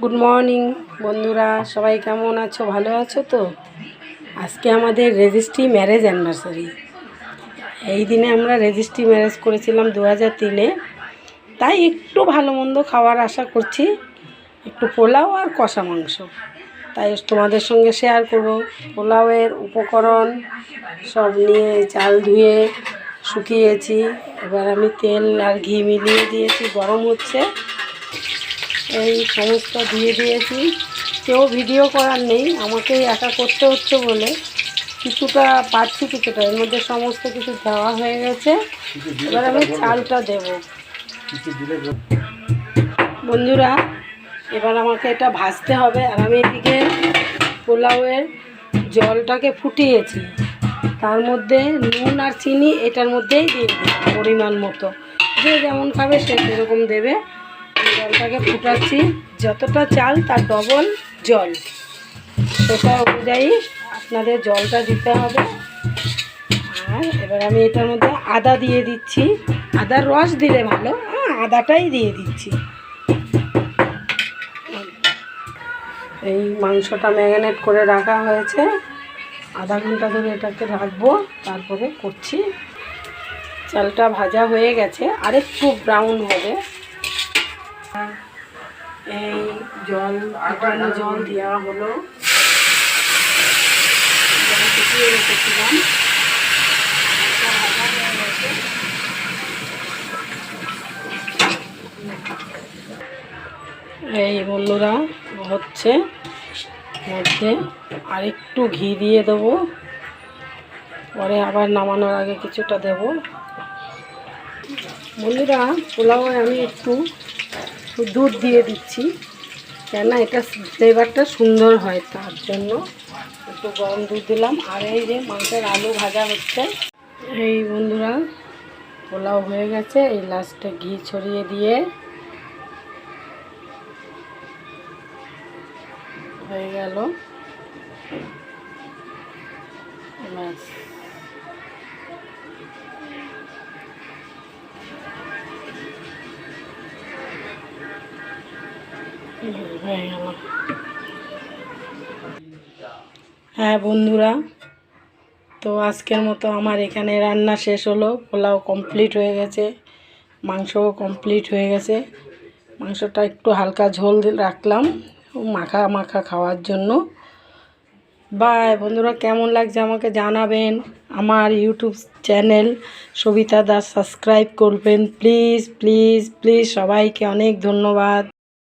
Good morning বন্ধুরা। সবাই কেমন আছো? ভালো আছো তো? আজকে আমাদের রেজিস্ট্রি ম্যারেজ অ্যানিভার্সারি এই দিনে আমরা রেজিস্ট্রি ম্যারেজ করেছিলাম দু হাজার তিনে। তাই একটু ভালো মন্দ খাওয়ার আশা করছি। একটু পোলাও আর কষা মাংস। তাই তোমাদের সঙ্গে শেয়ার করব। পোলাওয়ের উপকরণ সব নিয়ে চাল ধুয়ে শুকিয়েছি। এবার আমি তেল আর ঘি মিলিয়ে দিয়েছি। গরম হচ্ছে। এই সমস্ত দিয়ে দিয়েছি। কেউ ভিডিও করার নেই, আমাকেই একা করতে হচ্ছে বলে। কিছুটা পাচ্ছি কিছুটা, এর মধ্যে সমস্ত কিছু দেওয়া হয়ে গেছে। এবার আমি চালটা দেব। বন্ধুরা, এবার আমাকে এটা ভাজতে হবে, আর আমি এদিকে পোলাওয়ের জলটাকে ফুটিয়েছি। তার মধ্যে নুন আর চিনি, এটার মধ্যেই দিয়ে পরিমাণ মতো। যে যেমন খাবে সে সেরকম দেবে। জলটাকে ফুটাচ্ছি। যতটা চাল, তার ডবল জল। সেটা অনুযায়ী আপনাদের জলটা দিতে হবে। আর এবার আমি এটার মধ্যে আদা দিয়ে দিচ্ছি। আদার রস দিলে ভালো। হ্যাঁ আদাটাই দিয়ে দিচ্ছি। এই মাংসটা ম্যারিনেট করে রাখা হয়েছে। আধা ঘণ্টা ধরে এটাকে রাখব। তারপরে করছি। চালটা ভাজা হয়ে গেছে। আরেকটু ব্রাউন হবে। এই জল জল দেওয়া হলো। এই বন্ধুরা হচ্ছে মধ্যে আরেকটু ঘি দিয়ে দেবো। পরে আবার নামানোর আগে কিছুটা দেব। বন্ধুরা পোলাওয়ে আমি একটু দুধ দিয়ে দিচ্ছি। কেন এটা ফ্লেভারটা সুন্দর হয় তার জন্য। একটু গরম দুধ দিলাম। আর এই যে মাংসের আলু ভাজা হচ্ছে। এই বন্ধুরা, পোলাও হয়ে গেছে। এই লাস্টে ঘি ছড়িয়ে দিয়ে হয়ে গেল। ব্যাস। হয়ে, বন্ধুরা। তো আজকের মতো আমার এখানে রান্না শেষ হলো। পোলাও কমপ্লিট হয়ে গেছে, মাংসও কমপ্লিট হয়ে গেছে। মাংসটা একটু হালকা ঝোল রাখলাম, মাখা মাখা খাওয়ার জন্য। বাই বন্ধুরা, কেমন লাগছে আমাকে জানাবেন। আমার YouTube channel Sabita Das subscribe করবেন। প্লিজ প্লিজ প্লিজ সবাইকে অনেক ধন্যবাদ।